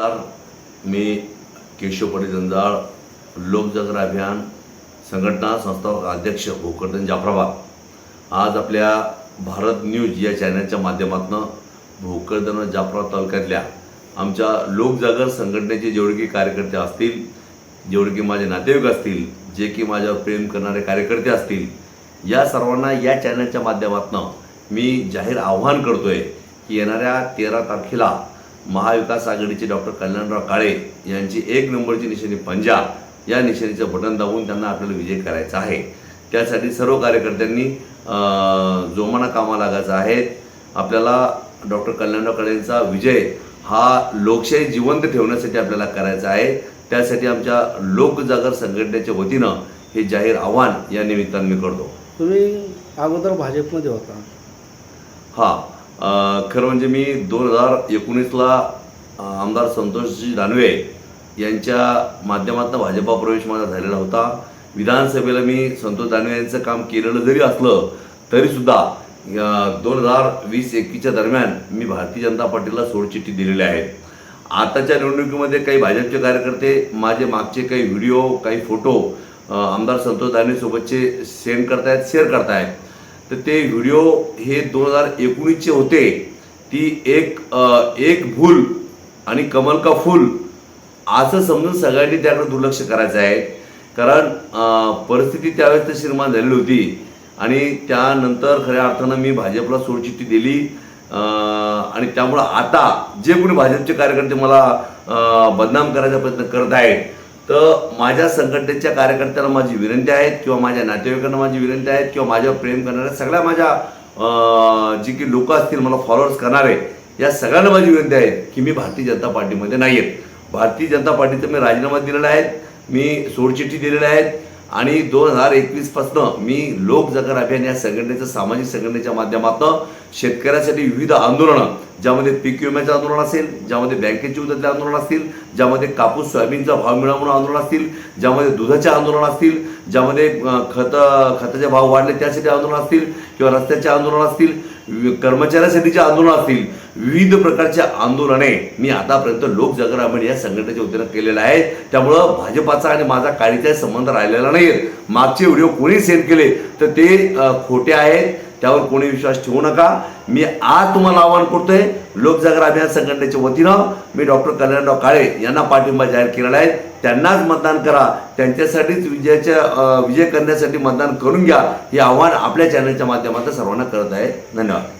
नमस्कार मी केशव पाटील जंजाळ लोकजागर अभियान संघटना संस्थापक अध्यक्ष भोकरदन जाफराबाद. आज आपल्या भारत न्यूज या चॅनलच्या माध्यमातून भोकरदन जाफराबाद तालुक्यातल्या आमच्या लोकजागर संघटनेचे जेवढे की कार्यकर्ते असतील जेवढे की माझे नातेवाईक असतील जे की माझ्यावर प्रेम करणारे कार्यकर्ते असतील या सर्वांना या चॅनलच्या माध्यमातून मी जाहीर आव्हान करतोय की येणाऱ्या तेरा तारखेला महाविकास आघाडीचे डॉक्टर कल्याणराव काळे यांची एक नंबरची निशाणी पंजा या निशाणीचं बटन दाबून त्यांना आपल्याला विजय करायचा आहे. त्यासाठी सर्व कार्यकर्त्यांनी जोमाना कामा लागायचं आहे. आपल्याला डॉक्टर कल्याणराव काळेंचा विजय हा लोकशाही जिवंत ठेवण्यासाठी आपल्याला करायचा आहे. त्यासाठी आमच्या लोकजागर संघटनेच्या वतीनं हे जाहीर आव्हान या निमित्तानं मी करतो. तुम्ही अगोदर भाजपमध्ये होता. हा. खरं म्हणजे मी दोन हजार एकोणीसला आमदार संतोषजी दानवे यांच्या माध्यमातून भाजपा प्रवेश माझा झालेला होता. विधानसभेला मी संतोष दानवे यांचं काम केलेलं जरी असलं तरीसुद्धा दोन हजार वीस एकवीसच्या दरम्यान मी भारतीय जनता पार्टीला सोडचिठ्ठी दिलेली आहे. आताच्या निवडणुकीमध्ये काही भाजपचे कार्यकर्ते माझे मागचे काही व्हिडिओ काही फोटो आमदार संतोष दानवेसोबतचे सेंड करतायत शेअर करतायत. तर ते व्हिडिओ हे दोन हजार एकोणीसचे होते. ती एक एक भूल आणि कमल का फूल असं समजून सगळ्यांनी त्याकडे दुर्लक्ष करायचं आहे. कारण परिस्थिती त्यावेळेस तशी निर्माण झालेली होती. आणि त्यानंतर खऱ्या अर्थानं मी भाजपला सोडचिठ्ठी दिली. आणि त्यामुळं आता जे कोणी भाजपचे कार्यकर्ते मला बदनाम करायचा प्रयत्न करत आहेत तर माझ्या संघटनेच्या कार्यकर्त्यांना माझी विनंती आहे किंवा माझ्या नातेवाईकांना माझी विनंती आहे किंवा माझ्यावर प्रेम करणाऱ्या सगळ्या माझ्या जी की लोकं असतील मला फॉलोअर्स करणारे या सगळ्यांना माझी विनंती आहे की मी भारतीय जनता पार्टीमध्ये नाही आहेत भारतीय जनता पार्टीचा मी राजीनामा दिलेला आहे मी सोडचिठ्ठी दिलेल्या आहेत आणि दोन हजार एकवीसपासनं मी लोक जगर अभियान या संघटनेचं सामाजिक संघटनेच्या माध्यमातून शेतकऱ्यासाठी विविध आंदोलनं ज्यामध्ये पीक विम्याचं आंदोलन असेल ज्यामध्ये बँकेची उद्यातले आंदोलन असतील ज्यामध्ये कापूस सोयाबीनचा भाव मिळा आंदोलन असतील ज्यामध्ये दुधाचे आंदोलन असतील ज्यामध्ये खतं खत खताचे भाव वाढले त्यासाठी आंदोलन असतील किंवा रस्त्याचे आंदोलन असतील कर्मचाऱ्यांसाठी कर्मचाऱ्यासाठीचे आंदोलन असतील विविध प्रकारच्या आंदोलने. मी आतापर्यंत लोक जागर या संघटनेच्या वतीनं केलेलं आहे त्यामुळं भाजपाचा आणि माझा काळीचाही संबंध राहिलेला नाही मागचे व्हिडिओ कोणी सेंड केले तर ते खोटे आहेत. त्यावर कोणी विश्वास ठेवू नका. मी आज तुम्हाला आवाहन करतोय लोकजागर अभियान संघटनेच्या वतीनं मी डॉक्टर कल्याणराव काळे यांना पाठिंबा जाहीर केलेला आहे. त्यांनाच मतदान करा. त्यांच्यासाठीच विजयाच्या विजय करण्यासाठी मतदान करून घ्या. हे आव्हान आपल्या चॅनलच्या माध्यमातून सर्वांना करत आहे. धन्यवाद.